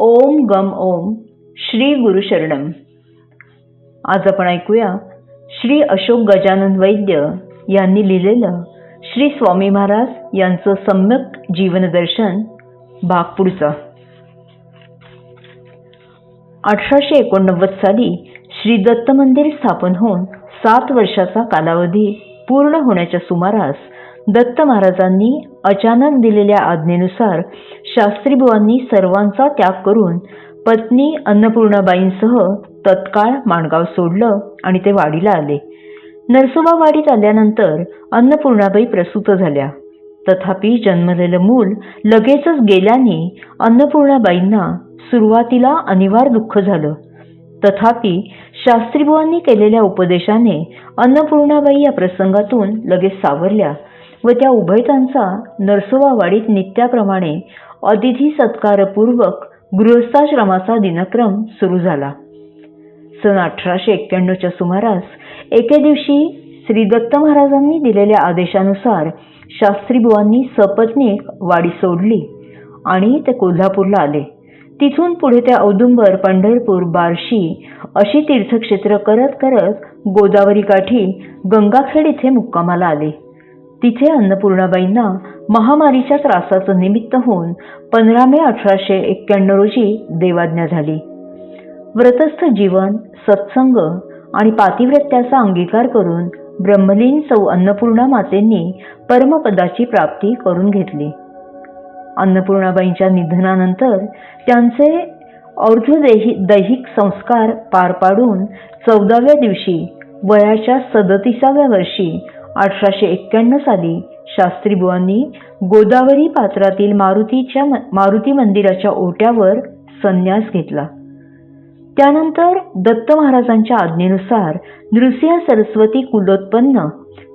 ओम गम ओम श्री गुरु शरणम आज आपण ऐकूया श्री अशोक गजानन वैद्य यांनी लिहिलेलं श्री स्वामी महाराज यांचं सम्यक जीवनदर्शन भाग पुढचा अठराशे एकोणनव्वद साली श्री दत्त मंदिर स्थापन होऊन सात वर्षाचा कालावधी पूर्ण होण्याच्या सुमारास दत्त महाराजांनी अचानक दिलेल्या आज्ञेनुसार शास्त्रीबुवांनी सर्वांचा त्याग करून पत्नी अन्नपूर्णाबाईंसह तत्काळ माणगाव सोडलं आणि ते वाडीला आले. नरसोबा वाडीत आल्यानंतर अन्नपूर्णाबाई प्रसूत झाल्या. तथापि जन्मलेलं मूल लगेचच गेल्याने अन्नपूर्णाबाईंना सुरुवातीला अनिवार्य दुःख झालं. तथापि शास्त्रीबुवांनी केलेल्या उपदेशाने अन्नपूर्णाबाई या प्रसंगातून लगेच सावरल्या. व त्या उभयतांचा नरसोबावाडीत नित्याप्रमाणे अतिथी सत्कारपूर्वक गृहस्थाश्रमाचा दिनक्रम सुरू झाला. सन अठराशे एक्क्याण्णवच्या सुमारास एके दिवशी श्री दत्त महाराजांनी दिलेल्या आदेशानुसार शास्त्रीबुवांनी सपत्नीक वाडी सोडली आणि ते कोल्हापूरला आले. तिथून पुढे ते औदुंबर पंढरपूर बार्शी अशी तीर्थक्षेत्र करत करत गोदावरी काठी गंगाखेड इथे मुक्कामाला आले. तिथे अन्नपूर्णाबाईंना महामारीच्या त्रासाचं निमित्त होऊन पंधरा मे अठराशे एक्क्याण्णव रोजी देवाज्ञा झाली. व्रतस्थ जीवन सत्संग आणि पातिव्रत्याचा अंगीकार करून ब्रह्मलीन सौ अन्नपूर्णा मातेंनी परमपदाची प्राप्ती करून घेतली. अन्नपूर्णाबाईंच्या निधनानंतर त्यांचे और्ध्वदेही दैहिक संस्कार पार पाडून चौदाव्या दिवशी वयाच्या सदतीसाव्या वर्षी अठराशे एक्क्याण्णव साली शास्त्रीबुवांनी गोदावरी पात्रातील मारुतीच्या मारुती मंदिराच्या ओट्यावर संन्यास घेतला. त्यानंतर दत्त महाराजांच्या आज्ञेनुसार नृसिंह सरस्वती कुलोत्पन्न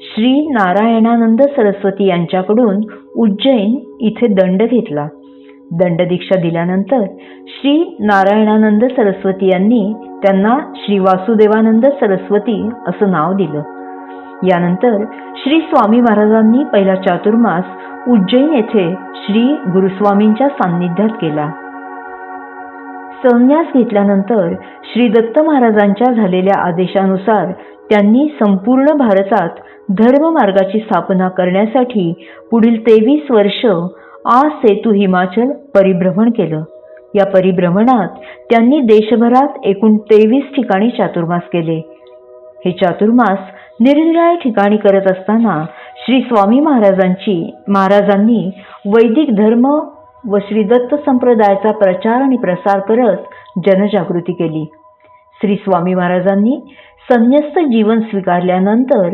श्री नारायणानंद सरस्वती यांच्याकडून उज्जैन इथे दंड घेतला. दंडदीक्षा दिल्यानंतर श्री नारायणानंद सरस्वती यांनी त्यांना श्री वासुदेवानंद सरस्वती असं नाव दिलं. यानंतर श्री स्वामी महाराजांनी पहिला चातुर्मास उज्जैन येथे श्री गुरुस्वामींच्या सान्निध्यात केला. संन्यास घेतल्यानंतर श्री दत्त महाराजांच्या झालेल्या आदेशानुसार त्यांनी संपूर्ण भारतात धर्ममार्गाची स्थापना करण्यासाठी पुढील तेवीस वर्ष आ सेतू हिमाचल परिभ्रमण केलं. या परिभ्रमणात त्यांनी देशभरात एकूण तेवीस ठिकाणी चातुर्मास केले. हे चातुर्मास निरनिराळ्या ठिकाणी करत असताना श्री स्वामी महाराजांची महाराजांनी वैदिक धर्म व श्री दत्त संप्रदायाचा प्रचार आणि प्रसार करत जनजागृती केली. श्री स्वामी महाराजांनी संन्यस्त जीवन स्वीकारल्यानंतर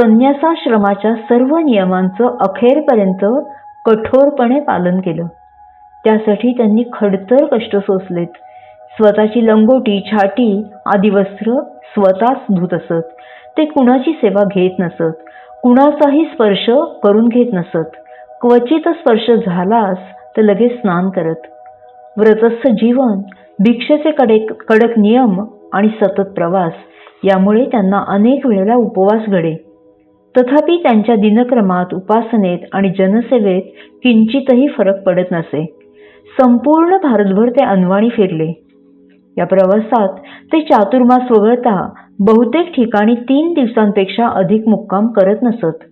संन्यासाश्रमाच्या सर्व नियमांचं अखेरपर्यंत कठोरपणे पालन केलं. त्यासाठी त्यांनी खडतर कष्ट सोसलेत. स्वतःची लंगोटी छाटी आदी वस्त्र स्वतःच धुत असत. ते कुणाची सेवा घेत नसत. कुणाचाही स्पर्श करून घेत नसत. क्वचित स्पर्श झालास तर लगेच स्नान करत. व्रतस्थ जीवन भिक्षेचे कडक कडक नियम आणि सतत प्रवास यामुळे त्यांना अनेक वेळेला उपवास घडे. तथापि त्यांच्या दिनक्रमात उपासनेत आणि जनसेवेत किंचितही फरक पडत नसे. संपूर्ण भारतभर ते अनवाणी फिरले. या प्रवासात ते चातुर्मास वगळता बहुतेक ठिकाणी तीन दिवसांपेक्षा अधिक मुक्काम करत नसत.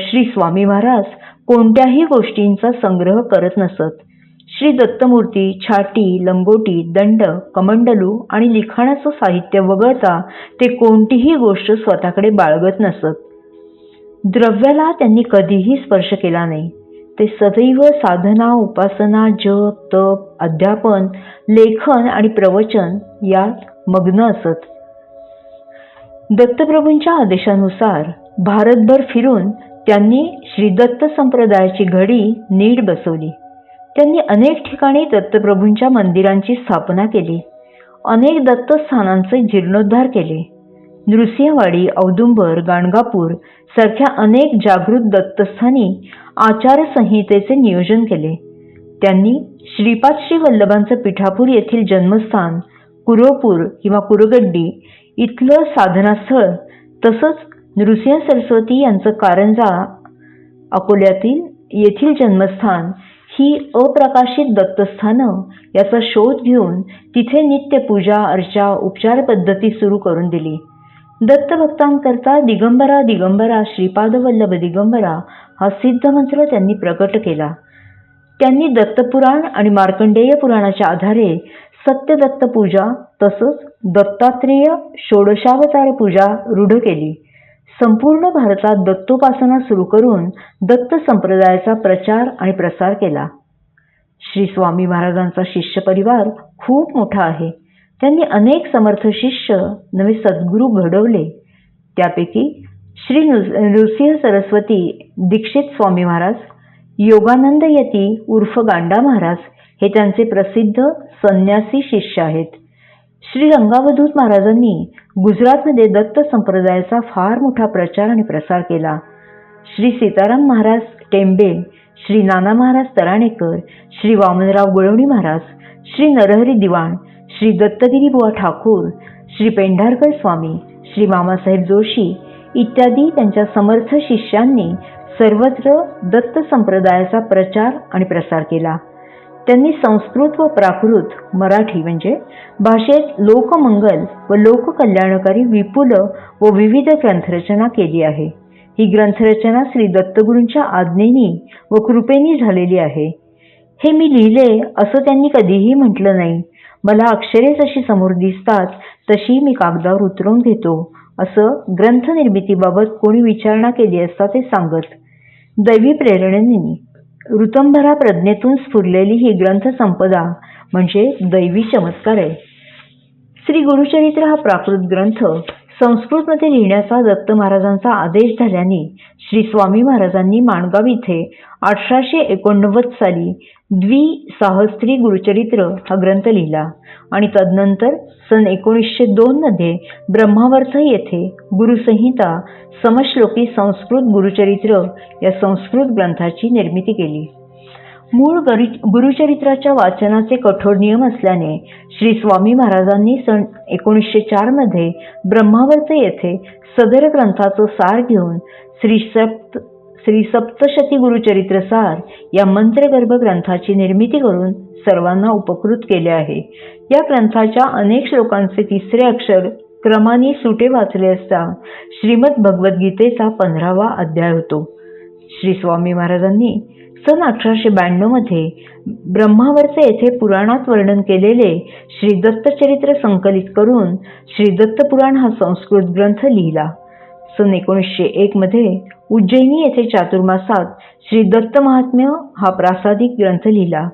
श्री स्वामी महाराज कोणत्याही गोष्टींचा संग्रह करत नसत. श्री दत्तमूर्ती छाटी लंगोटी दंड कमंडलू आणि लिखाणाचं साहित्य वगळता ते कोणतीही गोष्ट स्वतःकडे बाळगत नसत. द्रव्याला त्यांनी कधीही स्पर्श केला नाही. ते सदैव साधना उपासना जप तप अध्यापन लेखन आणि प्रवचन यात मग्न असत. दत्तप्रभूंच्या आदेशानुसार भारतभर फिरून त्यांनी श्री दत्त संप्रदायाची घडी नीट बसवली. त्यांनी अनेक ठिकाणी दत्तप्रभूंच्या मंदिरांची स्थापना केली. अनेक दत्तस्थानांचे जीर्णोद्धार केले. नृसिंहवाडी औदुंबर गाणगापूर सारख्या अनेक जागृत दत्तस्थानी आचारसंहितेचे नियोजन केले. त्यांनी श्रीपाद श्री वल्लभांचं पिठापूर येथील जन्मस्थान कुरोपूर किंवा कुरगड्डी इथलं साधनास्थळ तसंच नृसिंह सरस्वती यांचं कारंजा अकोल्यातील येथील जन्मस्थान ही अप्रकाशित दत्तस्थानं याचा शोध घेऊन तिथे नित्य पूजा अर्चा उपचार पद्धती सुरू करून दिली. दत्तभक्तांकरता दिगंबरा दिगंबरा श्रीपाद वल्लभ दिगंबरा हा सिद्ध मंत्र त्यांनी प्रकट केला. त्यांनी दत्तपुराण आणि मार्कंडेय पुराणाच्या आधारे सत्यदत्त पूजा तसंच दत्तात्रेय षोडशावतार पूजा रूढ केली. संपूर्ण भारतात दत्तोपासना सुरू करून दत्त संप्रदायाचा प्रचार आणि प्रसार केला. श्री स्वामी महाराजांचा शिष्य परिवार खूप मोठा आहे. त्यांनी अनेक समर्थ शिष्य नवे सद्गुरू घडवले. त्यापैकी श्री नृ- नृसिंह सरस्वती दीक्षित स्वामी महाराज योगानंद यती उर्फ गांडा महाराज हे त्यांचे प्रसिद्ध संन्यासी शिष्य आहेत. श्री रंगावधूत महाराजांनी गुजरातमध्ये दत्त संप्रदायाचा फार मोठा प्रचार आणि प्रसार केला. श्री सीताराम महाराज टेंबे श्री नाना महाराज तराणेकर श्री वामनराव गुळवणी महाराज श्री नरहरी दिवाण श्री दत्तगिरी बुवा ठाकूर श्री पेंढारकर स्वामी श्री मामासाहेब जोशी इत्यादी त्यांच्या समर्थ शिष्यांनी सर्वत्र दत्त संप्रदायाचा प्रचार आणि प्रसार केला. त्यांनी संस्कृत व प्राकृत मराठी म्हणजे भाषेत लोकमंगल व लोककल्याणकारी विपुल व विविध ग्रंथरचना केली आहे. ही ग्रंथरचना श्री दत्तगुरूंच्या आज्ञेनी व कृपेनी झालेली आहे. हे मी लिहिले असं त्यांनी कधीही म्हटलं नाही. मला अक्षरे जशी समोर दिसतात तशी मी कागदावर उतरवून घेतो. असं ग्रंथ निर्मितीबाबत कोणी विचारणा केली असता ते सांगत. दैवी प्रेरणेने ऋतंभरा प्रज्ञेतून स्फुरलेली ही ग्रंथ संपदा म्हणजे दैवी चमत्कार आहे. श्री गुरुचरित्र हा प्राकृत ग्रंथ. संस्कृतमध्ये लिहिण्याचा दत्त महाराजांचा आदेश झाल्याने श्री स्वामी महाराजांनी माणगाव इथे अठराशे एकोणनव्वद साली द्विसाहस्त्री गुरुचरित्र हा ग्रंथ लिहिला. आणि तदनंतर सन एकोणीसशे दोनमध्ये ब्रह्मावर्थ येथे गुरुसंहिता समश्लोकी संस्कृत गुरुचरित्र या संस्कृत ग्रंथाची निर्मिती केली. मूळ गरी गुरुचरित्राच्या वाचनाचे कठोर नियम असल्याने श्री स्वामी महाराजांनी सन एकोणीसशे चारमध्ये ब्रह्मावर्त येथे सदर ग्रंथाचं सार घेऊन श्री सप्त श्री सप्तशती गुरुचरित्र सार या मंत्रगर्भ ग्रंथाची निर्मिती करून सर्वांना उपकृत केले आहे. या ग्रंथाच्या अनेक श्लोकांचे तिसरे अक्षर क्रमाने सुटे वाचले असता श्रीमद भगवद्गीतेचा पंधरावा अध्याय होतो. श्री स्वामी महाराजांनी सन अठराशे ब्याण्णवमध्ये ब्रह्मावरचे येथे पुराणात वर्णन केलेले श्री दत्तचरित्र संकलित करून श्री दत्तपुराण हा संस्कृत ग्रंथ लिहिला. सन एकोणीसशे एकमध्ये उज्जैनी येथे चातुर्मासात श्री दत्त महात्म्य हा प्रासादिक ग्रंथ लिहिला.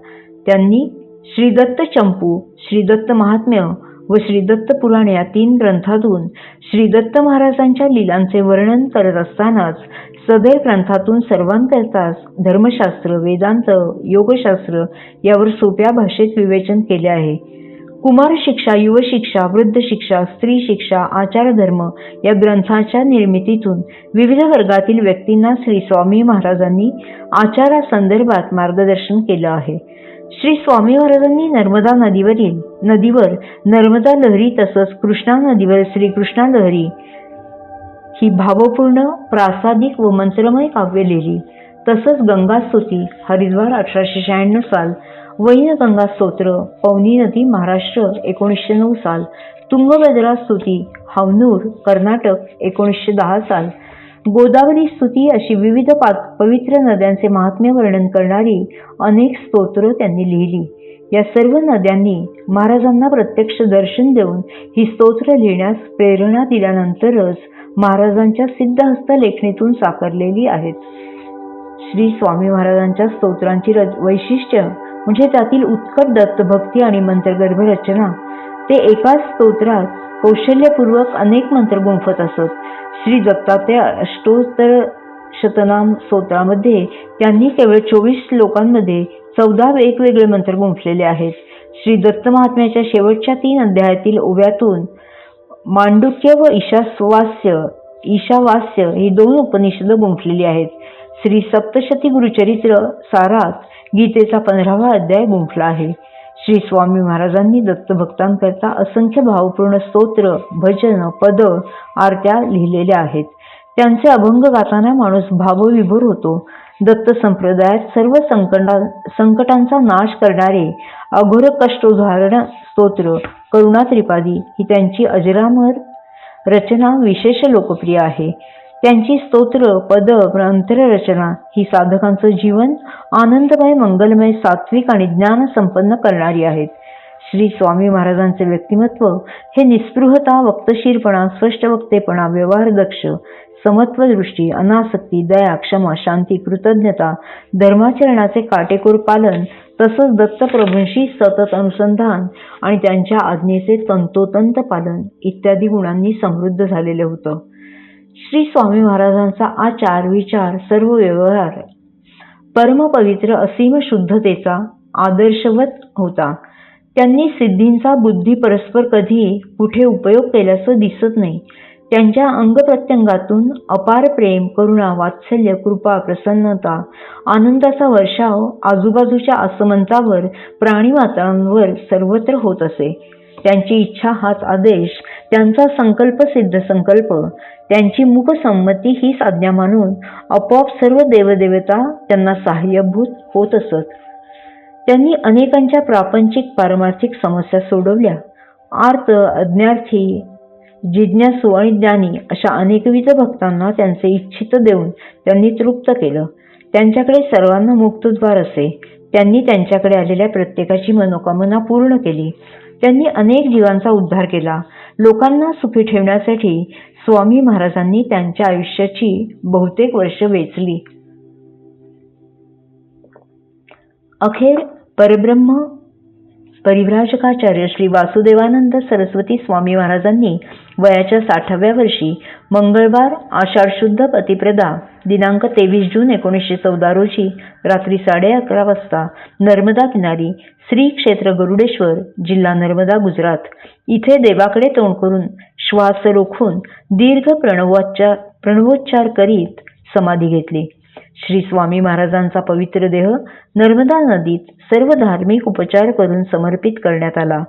त्यांनी श्री दत्त चंपू श्री दत्त महात्म्य व श्रीदत्त पुराण या तीन ग्रंथातून श्रीदत्त महाराजांच्या लीलांचे वर्णन करत असतानाच सदैव ग्रंथातून सर्वांकरताच धर्मशास्त्र वेदांत योगशास्त्र यावर सोप्या भाषेत विवेचन केले आहे. कुमार शिक्षा युव शिक्षा वृद्ध शिक्षा स्त्री शिक्षा आचार धर्म या ग्रंथाच्या निर्मितीतून विविध वर्गातील व्यक्तींना श्री स्वामी महाराजांनी आचारासंदर्भात मार्गदर्शन केलं आहे. श्री स्वामी महाराजांनी नर्मदा नदीवरील नदीवर नर्मदा लहरी तसंच कृष्णा नदीवर श्रीकृष्णा लहरी ही भावपूर्ण प्रासादिक व मंत्रमय काव्य लिहिली. तसंच गंगा स्तुती हरिद्वार अठराशे शहाण्णव साल वैनगंगा स्तोत्र पवनी नदी महाराष्ट्र एकोणीसशे नऊ साल तुंगभद्रा स्तुती हवनूर कर्नाटक एकोणीसशे दहा साल गोदावरी स्तुती अशी विविध पवित्र नद्यांचे महात्म्य वर्णन करणारी अनेक स्तोत्र त्यांनी लिहिली. या सर्व नद्यांनी महाराजांना प्रत्यक्ष दर्शन देऊन ही स्तोत्र लिहिण्यास प्रेरणा दिल्यानंतरच महाराजांच्या सिद्धहस्त लेखणीतून साकारलेली आहेत. श्री स्वामी महाराजांच्या स्तोत्रांची रच वैशिष्ट्य म्हणजे त्यातील उत्कट दत्तभक्ती आणि मंत्रगर्भ रचना. ते एकाच स्तोत्रात कौशल्यपूर्वक अनेक मंत्र गुंफत असत. श्री दत्तात्रय अष्टोत्तर शतनाम स्तोत्रामध्ये त्यांनी केवळ चोवीस श्लोकांमध्ये चौदा वेगवेगळे मंत्र गुंफलेले आहेत. श्री दत्त महात्म्याच्या शेवटच्या तीन अध्यायातील ओव्यातून मांडुक्य व ईशावास्य ईशावास्य ही दोन उपनिषद गुंफलेली आहेत. श्री सप्तशती गुरुचरित्र सारात गीतेचा पंधरावा अध्याय गुंफला आहे. श्री स्वामी महाराजांनी दत्तभक्तांकरता असंख्य भावपूर्ण स्तोत्र भजन पद आरत्या लिहिलेल्या आहेत. त्यांचे अभंग गाताना माणूस भावविभोर होतो. दत्त संप्रदायात सर्व संकटा संकटांचा नाश करणारे अघोर कष्टोद्धारण स्तोत्र करुणा त्रिपादी ही त्यांची अजरामर रचना विशेष लोकप्रिय आहे. त्यांची स्तोत्र पद अंतररचना ही साधकांचं जीवन आनंदमय मंगलमय सात्विक आणि ज्ञान संपन्न करणारी आहेत. श्री स्वामी महाराजांचे व्यक्तिमत्व हे निस्पृहता वक्तशीरपणा स्पष्ट वक्तेपणा व्यवहारदक्ष समत्व दृष्टी अनासक्ती दया क्षमा शांती कृतज्ञता धर्माचरणाचे काटेकोर पालन तसंच दत्तप्रभूंशी सतत अनुसंधान आणि त्यांच्या आज्ञेचे तंतोतंत पालन इत्यादी गुणांनी समृद्ध झालेले होतं. श्री स्वामी महाराजांचा आचार विचार सर्व व्यवहार. परमपवित्र असीम शुद्धतेचा आदर्शवत होता. त्यांनी सिद्धींचा बुद्धी परस्पर कधी कुठे उपयोग केल्याचं दिसत नाही. त्यांच्या अंगप्रत्यंगातून अपार प्रेम करुणा वात्सल्य कृपा प्रसन्नता आनंदाचा वर्षाव आजूबाजूच्या आसमंतावर प्राणीमात्रांवर सर्वत्र होत असे. त्यांची इच्छा हाच आदेश त्यांचा संकल्प सिद्ध संकल्प त्यांची मुख संमती हीच आज्ञा मानून आपोआप सर्व देवदेवता त्यांना सहाय्यभूत होत असत. त्यांनी अनेकांच्या प्रापंचिक पारमार्थिक समस्या सोडवल्या. आर्त अज्ञार्थी जिज्ञासू आणि ज्ञानी अशा अनेकविध भक्तांना त्यांचे इच्छित देऊन त्यांनी तृप्त केलं. त्यांच्याकडे सर्वांना मुक्तद्वार असे. त्यांनी त्यांच्याकडे आलेल्या प्रत्येकाची मनोकामना पूर्ण केली. त्यांनी अनेक जीवांचा उद्धार केला. लोकांना सुखी ठेवण्यासाठी स्वामी महाराजांनी त्यांच्या आयुष्याची बहुतेक वर्ष वेचली. अखेर परब्रह्म परिव्राजकाचार्य श्री वासुदेवानंद सरस्वती स्वामी महाराजांनी वयाच्या साठाव्या वर्षी मंगळवार आषाढ शुद्ध प्रतिप्रदा दिनांक तेवीस जून एकोणीसशे चौदा रोजी रात्री साडे अकरा वाजता नर्मदा किनारी श्री क्षेत्र गरुडेश्वर जिल्हा नर्मदा गुजरात. इथे देवाकडे तोंड करून श्वास रोखून दीर्घ प्रणवोच्चार प्रणवोच्चार करीत समाधी घेतली. श्री स्वामी महाराजांचा पवित्र देह नर्मदा नदीत सर्व धार्मिक उपचार करून समर्पित करण्यात आला.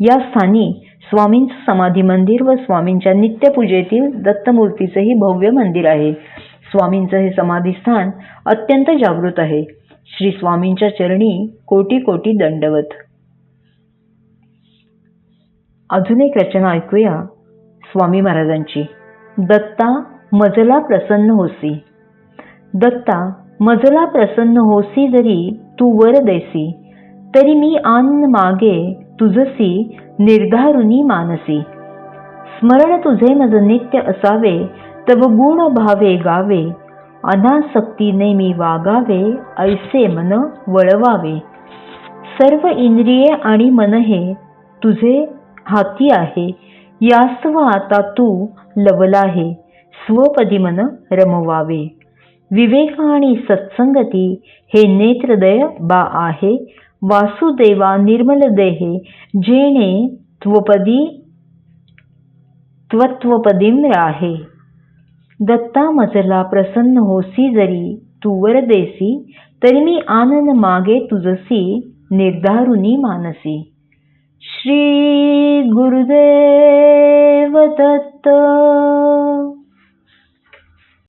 या स्थानी स्वामींचं समाधी मंदिर व स्वामींच्या नित्यपूजेतील दत्तमूर्तीचंही भव्य मंदिर आहे. स्वामींचं हे समाधी स्थान अत्यंत जागृत आहे. श्री स्वामींच्या चरणी कोटी कोटी दंडवत. अजून एक रचना ऐकूया स्वामी महाराजांची. दत्ता मजला प्रसन्न होसी. दत्ता मजला प्रसन्न होसी जरी तू वर देसी तरी मी आन मागे तुझसी निर्धारुनी मानसी. स्मरण तुझे मज नित्य असावे तव गुण भावे गावे अनासक्तीने मी वागावे ऐसे मन वळवावे. सर्व इंद्रिये आणि मन हे तुझे हाती आहे यास्तव आता तू लवला हे स्वपदी मन रमवावे. विवेक आणि सत्संगती हे नेत्रदय बा आहे. वासुदेवा निर्मल देहे जेणे त्वपदी त्वत्वपदीम राहे. दत्ता मजला प्रसन्न होसी जरी तू वर देसी तरी मी आनंद मागे तुझसी निर्धारुनी मानसी. श्री गुरुदेव दत्त।